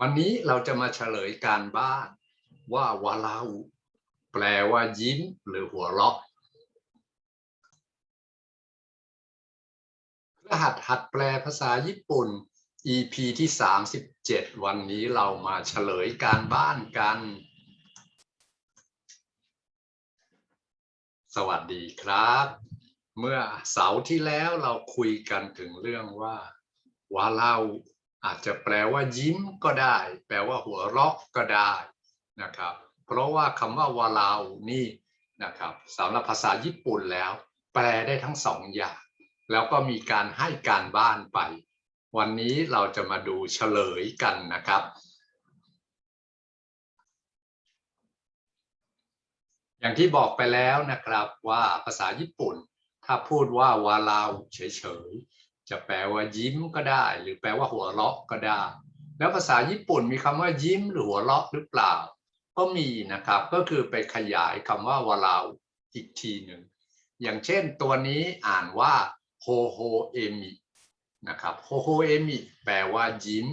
วันนี้เราจะมาเฉลยการบ้านว่าวาลาอุแปลว่ายิ้มหรือหัวเราะรหัสหัดแปลภาษาญี่ปุ่น EP ที่ 37 วันนี้เรามาเฉลยการบ้านกัน สวัสดีครับ เมื่อเสาร์ที่แล้วเราคุยกันถึงเรื่องว่าวาลาอุ อาจจะแปลว่ายิ้มก็ได้ แปลว่าหัวเราะก็ได้นะครับ เพราะว่าคำว่าวาลาอุนี่นะครับสำหรับภาษาญี่ปุ่นแล้ว แปลได้ทั้งสองอย่าง แล้วก็มีการให้การบ้านไป วันนี้เราจะมาดูเฉลยกันนะครับ อย่างที่บอกไปแล้วนะครับว่าภาษาญี่ปุ่น ถ้าพูดว่าวาลาวเฉยๆ จะแปลว่ายิ้มก็ได้ หรือแปลว่าหัวเราะก็ได้ แล้วภาษาญี่ปุ่นมีคำว่ายิ้มหรือหัวเราะหรือเปล่า ก็มีนะครับก็คือไปขยายคำว่าวาลาวอีกทีหนึ่งอย่างเช่นตัวนี้อ่านว่าโฮโฮเอมินะครับโฮโฮเอมิแปลว่ายิ้ม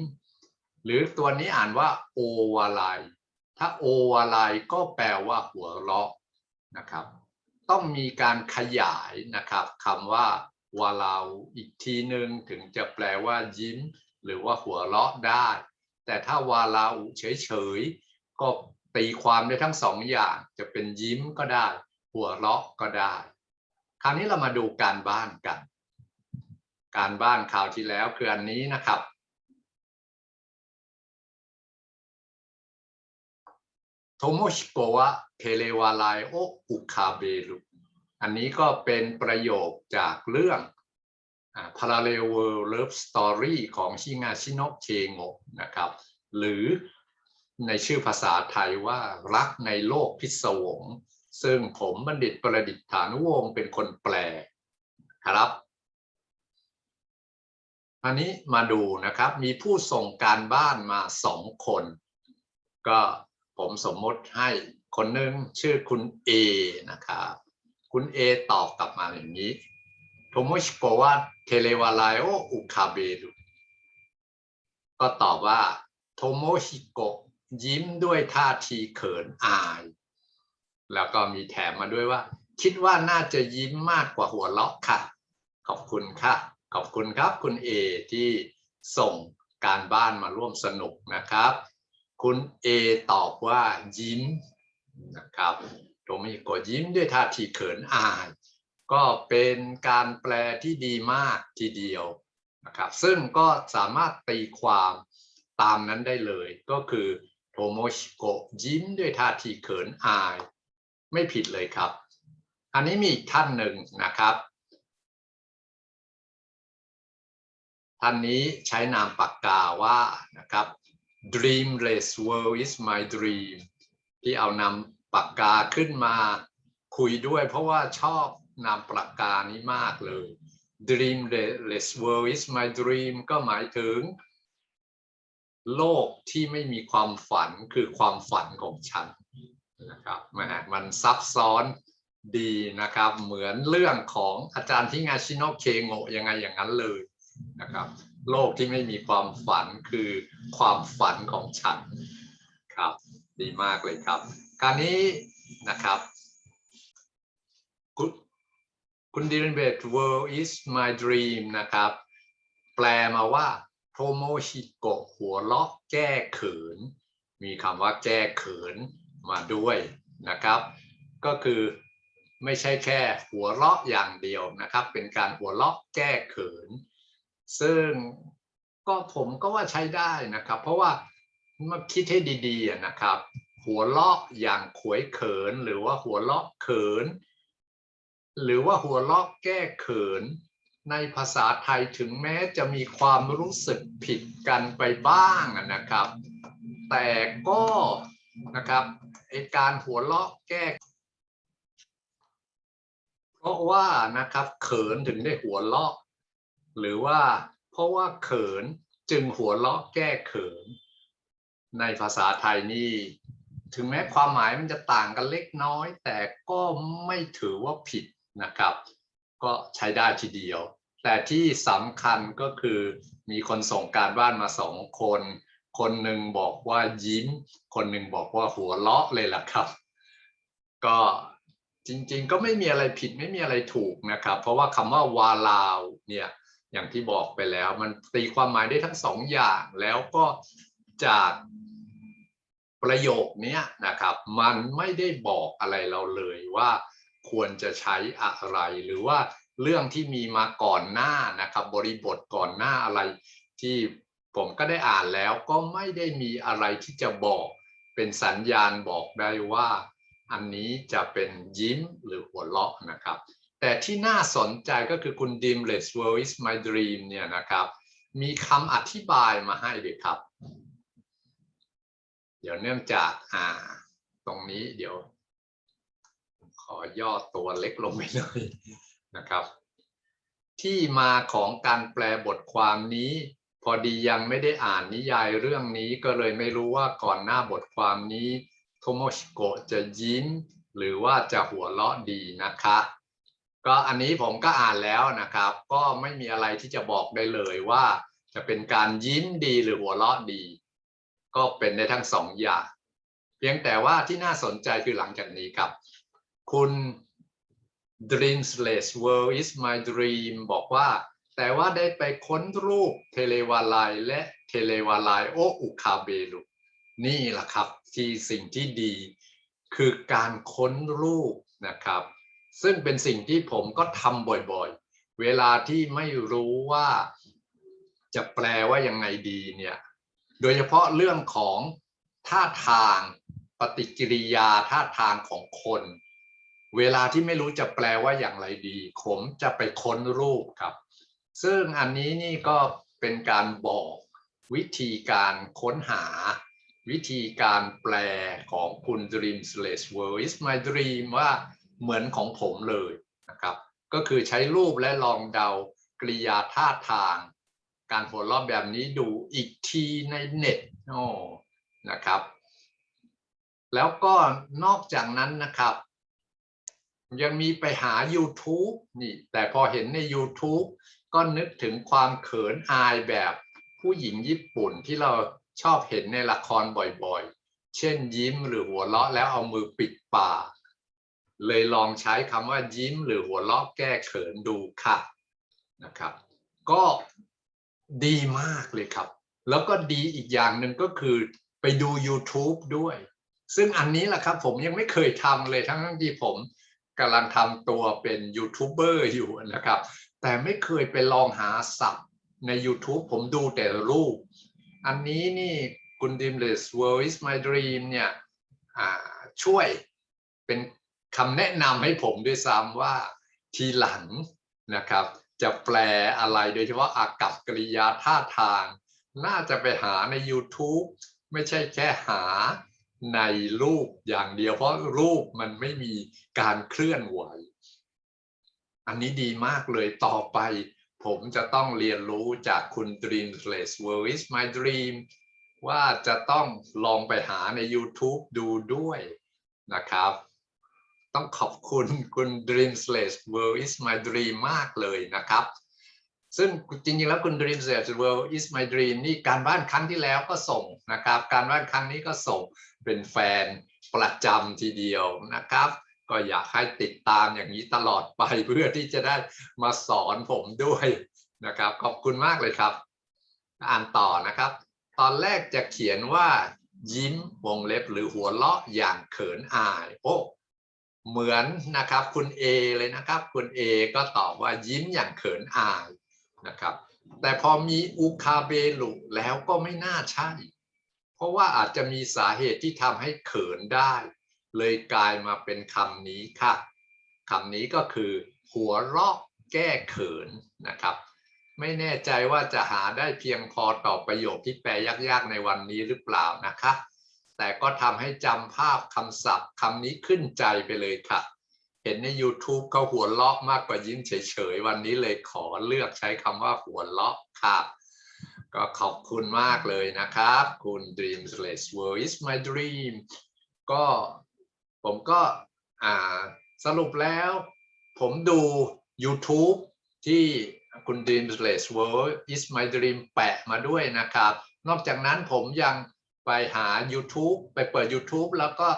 หรือตัวนี้อ่านว่าโอวาไลถ้าโอวาไลก็แปลว่าหัวเราะนะครับ ต้องมีการขยายนะครับคำว่า วาลาวอีกทีหนึ่งถึงจะแปลว่ายิ้ม หรือว่าหัวเราะได้ แต่ถ้าวาลาวเฉยๆก็ตีความได้ทั้งสองอย่างจะเป็นยิ้มก็ได้ หัวเราะก็ได้ คราวนี้เรามาดูการบ้านกัน การบ้านคราวที่แล้วคืออันนี้นะครับโทโมชิโกะเทเลวาไลโออุคาเบรุ อันนี้ก็เป็นประโยคจากเรื่อง Parallel World Love Story ของชิงาชิโนะเคโงะนะครับ หรือในชื่อภาษาไทยว่ารักในโลกพิศวง ซึ่งผมบัณฑิตประดิษฐานุวงศ์เป็นคนแปลครับอันนี้มาดูนะครับมีผู้ส่งการบ้านมาสองคน ก็ผมสมมติให้คนหนึ่งชื่อคุณ A นะครับ คุณเอตอบกลับมาอย่างนี้โทโมชิโกะว่าเทเลวาไลโออุคาเบรุก็ตอบว่าโทโมชิโกะยิ้มด้วยท่าทีเขินอาย แล้วก็มีแถมมาด้วยว่า คิดว่าน่าจะยิ้มมากกว่าหัวเราะค่ะ ขอบคุณค่ะ ขอบคุณครับ คุณเอที่ส่งการบ้านมาร่วมสนุกนะครับ คุณเอตอบว่ายิ้มนะครับ โทโมชิโกะยิ้มด้วยท่าทีเขินอาย ก็เป็นการแปลที่ดีมากทีเดียวนะครับซึ่งก็สามารถตีความตามนั้นได้เลย ก็คือโทโมชิโกะยิ้มด้วยท่าทีเขินอาย ไม่ผิดเลยครับ อันนี้มีอีกท่านหนึ่งนะครับ ท่านนี้ใช้นามปากกาว่านะครับ Dreamless World is my dream ที่เอานำ ปากกาขึ้นมาคุยด้วย เพราะว่าชอบนามปากกานี้มากเลย Dreamless World is my dream ก็หมายถึง โลกที่ไม่มีความฝันคือความฝันของฉันนะครับแมมันซับซ้อนดีนะครับ เหมือนเรื่องของอาจารย์ที่งาชิโนเคโงยังไงอย่างนั้นเลยนะครับ โลกที่ไม่มีความฝันคือความฝันของฉัน ดีมากเลยครับการนี้นะครับ คุณคุณดิเรนเบต world is my dream นะครับ แปลมาว่าโทโมชิโกะหัวเราะแก้เขิน มีคำว่าแก้เขินมาด้วยนะครับ ก็คือไม่ใช่แค่หัวเราะอย่างเดียวนะครับ เป็นการหัวเราะแก้เขิน ซึ่งก็ผมก็ว่าใช้ได้นะครับ เพราะว่า มาคิดให้ดีๆนะครับ หัวเราะอย่างขวยเขิน หรือว่าหัวเราะเขิน หรือว่าหัวเราะแก้เขิน ในภาษาไทยถึงแม้จะมีความรู้สึกผิดกันไปบ้างนะครับ แต่ก็นะครับไอการหัวเราะแก้เพราะว่านะครับเขินถึงได้หัวเราะ หรือว่าเพราะว่าเขินจึงหัวเราะแก้เขิน ในภาษาไทยนี่ ถึงแม้ความหมายมันจะต่างกันเล็กน้อย แต่ก็ไม่ถือว่าผิดนะครับ ก็ใช้ได้ทีเดียว แต่ที่สำคัญก็คือมีคนส่งการบ้านมาสองคน คนหนึ่งบอกว่ายิ้ม คนหนึ่งบอกว่าหัวเราะเลยล่ะครับ ก็จริงๆ ก็ไม่มีอะไรผิดไม่มีอะไรถูกนะครับ เพราะว่าคำว่าวาลาวเนี่ยอย่างที่บอกไปแล้ว มันตีความหมายได้ทั้งสองอย่างแล้วก็จาก ประโยคนี้นะครับ มันไม่ได้บอกอะไรเราเลยว่าควรจะใช้อะไรหรือว่าเรื่องที่มีมาก่อนหน้านะครับ บริบทก่อนหน้าอะไร ที่ผมก็ได้อ่านแล้วก็ไม่ได้มีอะไรที่จะบอกเป็นสัญญาณบอกได้ว่า อันนี้จะเป็นยิ้มหรือหัวเราะนะครับ แต่ที่น่าสนใจก็คือคุณ Dimless World is my dream เนี่ยนะครับ มีคำอธิบายมาให้ด้วยครับ เดี๋ยวเนื่องจากอ่าตรงนี้เดี๋ยว ขอย่อตัวเล็กลงไปหน่อยนะครับ ที่มาของการแปลบทความนี้ พอดียังไม่ได้อ่านนิยายเรื่องนี้ก็เลยไม่รู้ว่าก่อนหน้าบทความนี้โทโมชิโกะจะยิ้มหรือว่าจะหัวเราะดีนะคะ ก็อันนี้ผมก็อ่านแล้วนะครับ ก็ไม่มีอะไรที่จะบอกได้เลยว่า จะเป็นการยิ้มดีหรือหัวเราะดี ก็เป็นได้ทั้งสองอย่าง เพียงแต่ว่าที่น่าสนใจคือหลังจากนี้ครับ คุณ Dreamless World is my dream บอกว่า แต่ว่าได้ไปค้นรูปเทเลวาลายและเทเลวาลายโออุคาเบลุนี่แหละครับที่สิ่งที่ดีคือการค้นรูปนะครับ ซึ่งเป็นสิ่งที่ผมก็ทำบ่อยๆ เวลาที่ไม่รู้ว่าจะแปลว่ายังไงดีเนี่ย โดยเฉพาะเรื่องของท่าทางปฏิกิริยาท่าทางของคน เวลาที่ไม่รู้จะแปลว่าอย่างไรดี ผมจะไปค้นรูปครับ ซึ่งอันนี้นี่ก็เป็นการบอกวิธีการค้นหา วิธีการแปลของคุณ Dream Slash World is my dream ว่าเหมือนของผมเลยนะครับ ก็คือใช้รูปและลองเดากริยาท่าทาง การหัวเราะแบบนี้ดูอีกทีในเน็ตโอ้นะครับ แล้วก็นอกจากนั้นนะครับ ยังมีไปหา YouTube นี่แต่พอเห็นใน YouTube ก็นึกถึงความเขินอายแบบผู้หญิงญี่ปุ่นที่เราชอบเห็นในละครบ่อยๆ เช่นยิ้มหรือหัวเราะแล้วเอามือปิดปาก เลยลองใช้คำว่ายิ้มหรือหัวเราะแก้เขินดูค่ะนะครับ ก็ ดีมากเลยครับ แล้วก็ดีอีกอย่างหนึ่งก็คือไปดู YouTube ด้วย ซึ่งอันนี้แหละครับผมยังไม่เคยทำเลยทั้งที่ผมกำลังทำตัวเป็นยูทูบเบอร์อยู่นะครับ แต่ไม่เคยไปลองหาศัพท์ใน YouTube ผมดูแต่รูป อันนี้นี่คุณ Dimless World is my dream เนี่ยช่วยเป็นคำแนะนำให้ผมด้วยซ้ำว่าทีหลังนะครับ จะแปลอะไรโดยเฉพาะอากับกริยาท่าทาง น่าจะไปหาใน YouTube ไม่ใช่แค่หาในรูปอย่างเดียว เพราะรูปมันไม่มีการเคลื่อนไหว อันนี้ดีมากเลยต่อไป ผมจะต้องเรียนรู้จากคุณ Dreamless World is my dream ว่าจะต้องลองไปหาใน YouTube ดูด้วยนะครับ ต้องขอบคุณคุณ Dreamless World is my dream มากเลยนะครับ ซึ่งจริงๆแล้วคุณ Dreamless World is my dream นี่การบ้านครั้งที่แล้วก็ส่งนะครับ การบ้านครั้งนี้ก็ส่งเป็นแฟนประจำทีเดียวนะครับ ก็อยากให้ติดตามอย่างนี้ตลอดไปเพื่อที่จะได้มาสอนผมด้วยนะครับ ขอบคุณมากเลยครับ อ่านต่อนะครับ ตอนแรกจะเขียนว่ายิ้มวงเล็บหรือหัวเราะอย่างเขินอาย โอ้ เหมือนนะครับคุณ A เลยนะครับคุณ A ก็ตอบว่ายิ้มอย่างเขินอายนะครับ แต่พอมีอุคาเบลุแล้วก็ไม่น่าใช่ เพราะว่าอาจจะมีสาเหตุที่ทำให้เขินได้ เลยกลายมาเป็นคำนี้ค่ะคำนี้ก็คือ หัวเราะแก้เขินนะครับ ไม่แน่ใจว่าจะหาได้เพียงพอต่อประโยคที่แปลยากๆในวันนี้หรือเปล่านะคะ แต่ก็ทำให้จำภาพคำศัพท์คำนี้ขึ้นใจไปเลยค่ะ เห็นใน YouTube เขาหัวเราะมากกว่ายิ้มเฉยๆ วันนี้เลยขอเลือกใช้คำว่าหัวเราะค่ะ ก็ขอบคุณมากเลยนะครับ คุณ Dreamless World is my dream ก็ผมก็สรุปแล้ว ผมดู YouTube ที่คุณ Dreamless World is my dream แปะมาด้วยนะครับ นอกจากนั้นผมยัง ไปหา YouTube ไปเปิด YouTube แล้วก็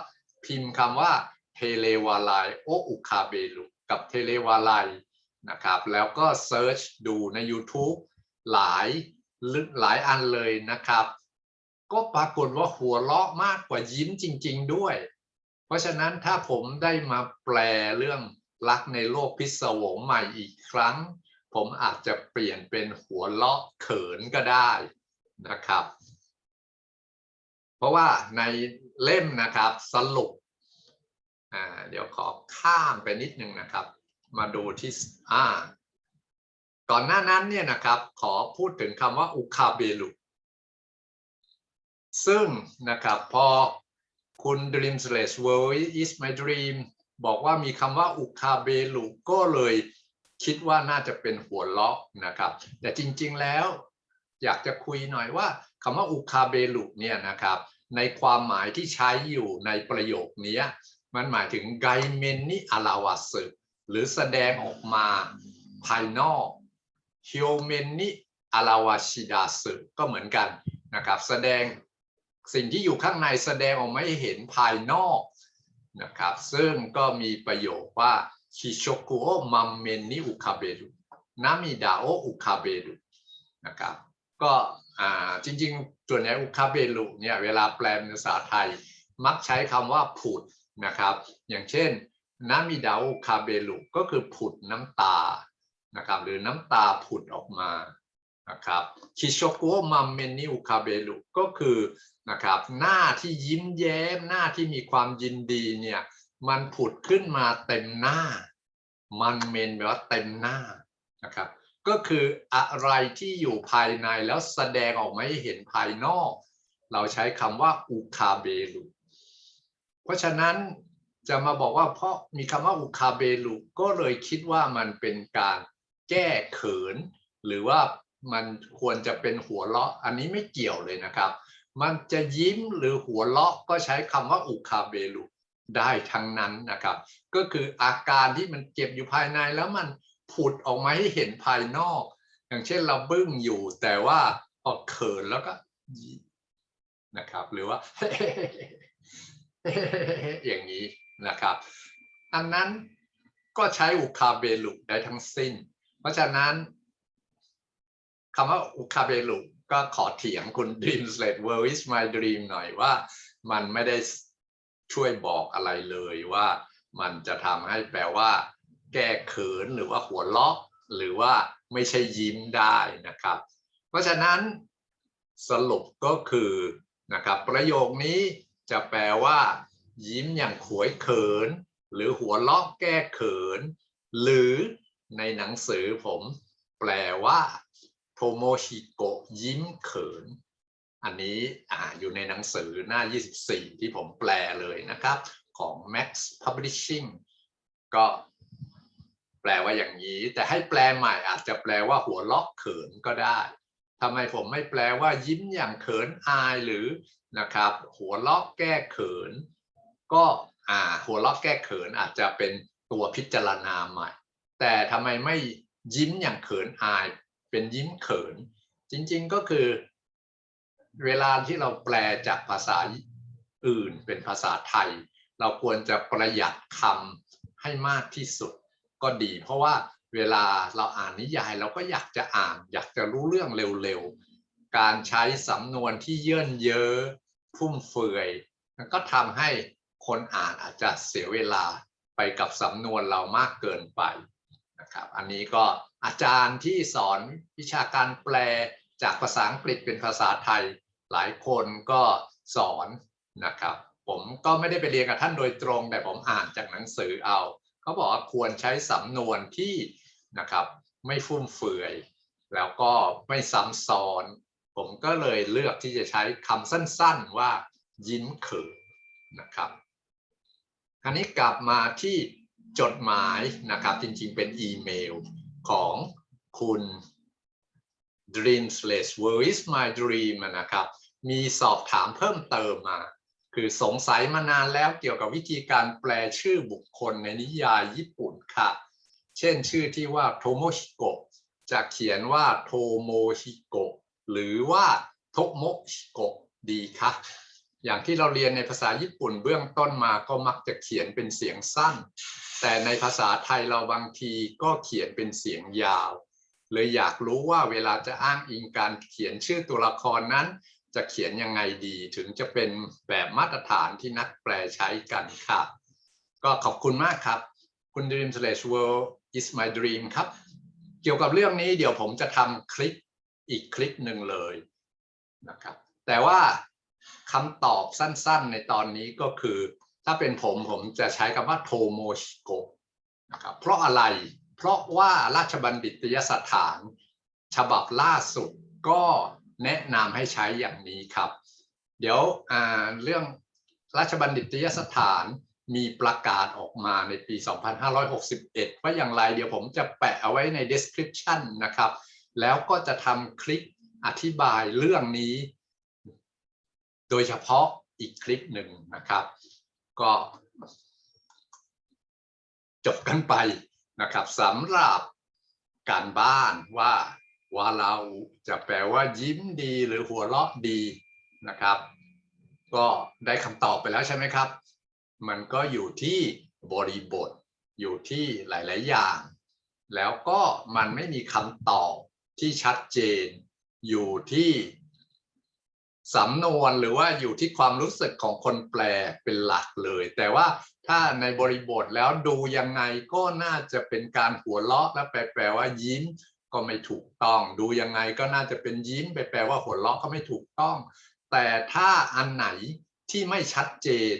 พิมพ์คำว่าเทเลวาไลโออุคาเบลุกับเทเลวาไลนะครับ แล้วก็เซิร์ชดูใน YouTube หลายหลายอันเลยนะครับ ก็ปรากฏว่าหัวเราะมากกว่ายิ้มจริง ๆ ด้วย เพราะฉะนั้นถ้าผมได้มาแปลเรื่องรักในโลกพิศวงใหม่อีกครั้ง ผมอาจจะเปลี่ยนเป็นหัวเราะเขินก็ได้นะครับ ราะว่าในเล่มนะครับสรุปเดี๋ยวขอข้ามไปนิดนึงนะครับ มาดูที่อ่าก่อนหน้านั้นเนี่ยนะครับ ขอพูดถึงคำว่าอุคาเบลุซึ่งนะครับพอคุณ Dream Slash World is my dream บอกว่ามีคำว่าอุคาเบลุก็เลยคิดว่าน่าจะเป็นหัวเราะนะครับ แต่จริงๆแล้วอยากจะคุยหน่อยว่าคำว่าอุคาเบลุเนี่ยนะครับ ในความหมายที่ใช้อยู่ในประโยคนี้มันหมายถึงไกเมนิอาลาวาสึหรือแสดงออกมาภายนอกฮิโอเมนิอาลาวาชิดาสึก็เหมือนกันนะครับ แสดงสิ่งที่อยู่ข้างในแสดงออกมาให้เห็นภายนอกนะครับ ซึ่งก็มีประโยคว่าชิโชกุโอมัมเมนนิอุคาเบรุนามิดาโออุคาเบรุนะครับ ก็อ่าจริงๆ ส่วนใหญ่อุคาเบรุเนี่ยเวลาแปลเป็นภาษาไทย มักใช้คำว่าผุดนะครับ อย่างเช่นนามิดาอุคาเบรุก็คือผุดน้ำตานะครับหรือน้ำตาผุดออกมานะครับคิโชกุมัมเมนิอุคาเบรุก็คือนะครับหน้าที่ยิ้มแย้มหน้าที่มีความยินดีเนี่ยมันผุดขึ้นมาเต็มหน้า มันเมนแปลว่าเต็มหน้านะครับ ก็คืออะไรที่อยู่ภายในแล้วแสดงออกมาให้เห็นภายนอก เราใช้คำว่าอุคาเบลุเพราะฉะนั้นจะมาบอกว่าเพราะมีคำว่าอุคาเบลุก็เลยคิดว่ามันเป็นการแก้เขิน หรือว่ามันควรจะเป็นหัวเราะ อันนี้ไม่เกี่ยวเลยนะครับ มันจะยิ้มหรือหัวเราะก็ใช้คำว่าอุคาเบลุได้ทั้งนั้นนะครับ ก็คืออาการที่มันเก็บอยู่ภายในแล้วมัน ผุดออกมาให้เห็นภายนอก อย่างเช่นเราบึ้งอยู่ แต่ว่าพอเขินแล้วก็นะครับ หรือว่าอย่างนี้นะครับ อันนั้นก็ใช้อุคาเบลุได้ทั้งสิ้น เพราะฉะนั้นคำว่าอุคาเบลุก็ขอเถียงคุณ Dream Slate World is my dream หน่อยว่ามันไม่ได้ช่วยบอกอะไรเลยว่ามันจะทำให้แปลว่า แก้เขินหรือว่าหัวเราะหรือว่าไม่ใช่ยิ้มได้นะครับ เพราะฉะนั้นสรุปก็คือนะครับประโยคนี้จะแปลว่า ยิ้มอย่างขวยเขิน หรือหัวเราะแก้เขิน หรือในหนังสือผมแปลว่าโทโมชิโกะยิ้มเขิน อันนี้ออยู่ในหนังสือหน้า 24 ที่ผมแปลเลยนะครับ ของ Max Publishing ก็ แปลว่าอย่างนี้ แต่ให้แปลใหม่อาจจะแปลว่าหัวเราะเขินก็ได้ทำไมผมไม่แปลว่ายิ้มอย่างเขินอายหรือนะครับ หัวเราะแก้เขิน ก็อ่าหัวเราะแก้เขินอาจจะเป็นตัวพิจารณาใหม่ แต่ทำไมไม่ยิ้มอย่างเขินอาย เป็นยิ้มเขิน จริงๆก็คือ เวลาที่เราแปลจากภาษาอื่นเป็นภาษาไทย เราควรจะประหยัดคำให้มากที่สุด ก็ดี เพราะว่าเวลาเราอ่านนิยายเราก็อยากจะอ่าน อยากจะรู้เรื่องเร็วๆ การใช้สำนวนที่เยื่นเยอะฟุ่มเฟือยมันก็ทำให้คนอ่านอาจจะเสียเวลาไปกับสำนวนเรามากเกินไปนะครับ อันนี้ก็อาจารย์ที่สอนวิชาการแปลจากภาษาอังกฤษเป็นภาษาไทย หลายคนก็สอนนะครับ ผมก็ไม่ได้ไปเรียนกับท่านโดยตรง แต่ผมอ่านจากหนังสือเอา เขาบอกว่าควรใช้สำนวนที่นะครับไม่ฟุ่มเฟือย แล้วก็ไม่ซ้ำซ้อน ผมก็เลยเลือกที่จะใช้คำสั้นๆว่ายิ้มเขินนะครับอันนี้กลับมาที่จดหมายนะครับจริงๆเป็นอีเมลของคุณ Dream Slash Where is my dream นะครับ มีสอบถามเพิ่มเติมมา คือสงสัยมานานแล้วเกี่ยวกับวิธีการแปลชื่อบุคคลในนิยายญี่ปุ่นค่ะ เช่นชื่อที่ว่าโทโมชิโกะจะเขียนว่าโทโมชิโกะหรือว่าโทโมชิโกะดีคะอย่างที่เราเรียนในภาษาญี่ปุ่นเบื้องต้นมาก็มักจะเขียนเป็นเสียงสั้น แต่ในภาษาไทยเราบางทีก็เขียนเป็นเสียงยาว เลยอยากรู้ว่าเวลาจะอ้างอิงการเขียนชื่อตัวละครนั้น จะเขียนยังไงดีถึงจะเป็นแบบมาตรฐานที่นักแปลใช้กันค่ะ ก็ขอบคุณมากครับ คุณ Dream Slash World is my dream ครับ เกี่ยวกับเรื่องนี้เดี๋ยวผมจะทำคลิปอีกคลิปหนึ่งเลยนะครับแต่ว่าคำตอบสั้นๆในตอนนี้ก็คือ ถ้าเป็นผมผมจะใช้คำว่าโทโมชิโกะนะครับเพราะอะไร เพราะว่าราชบัณฑิตยสถาน ฉบับล่าสุดก็ แนะนำให้ใช้อย่างนี้ครับ เดี๋ยวเรื่องราชบัณฑิตยสถานมีประกาศออกมาในปี 2561 ว่าอย่างไรเดี๋ยวผมจะแปะเอาไว้ใน description นะครับ แล้วก็จะทำคลิปอธิบายเรื่องนี้ โดยเฉพาะอีกคลิปหนึ่งนะครับ ก็จบกันไปนะครับสำหรับการบ้านว่า ว่าเราจะแปลว่ายิ้มดีหรือหัวเราะดีนะครับ ก็ได้คำตอบไปแล้วใช่ไหมครับ มันก็อยู่ที่บริบท อยู่ที่หลาย ๆ อย่าง แล้วก็มันไม่มีคำตอบที่ชัดเจน อยู่ที่สำนวนหรือว่าอยู่ที่ความรู้สึกของคนแปลเป็นหลักเลย แต่ว่าถ้าในบริบทแล้วดูยังไงก็น่าจะเป็นการหัวเราะและแปลแปลว่ายิ้ม ก็ไม่ถูกต้อง ดูยังไงก็น่าจะเป็นยิ้มไปแปลว่าหัวเราะก็ไม่ถูกต้อง แต่ถ้าอันไหนที่ไม่ชัดเจน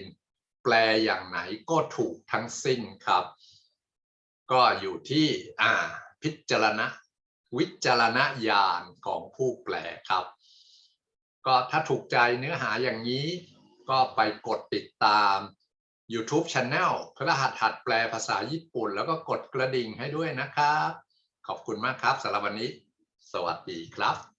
แปลอย่างไหนก็ถูกทั้งสิ้นครับ ก็อยู่ที่อ่าพิจารณาวิจารณญาณของผู้แปลครับ ก็ถ้าถูกใจเนื้อหาอย่างนี้ก็ไปกดติดตาม YouTube Channel พระหัสหัดแปลภาษาญี่ปุ่น แล้วก็กดกระดิ่งให้ด้วยนะครับ ขอบคุณมากครับสำหรับวันนี้ สวัสดีครับ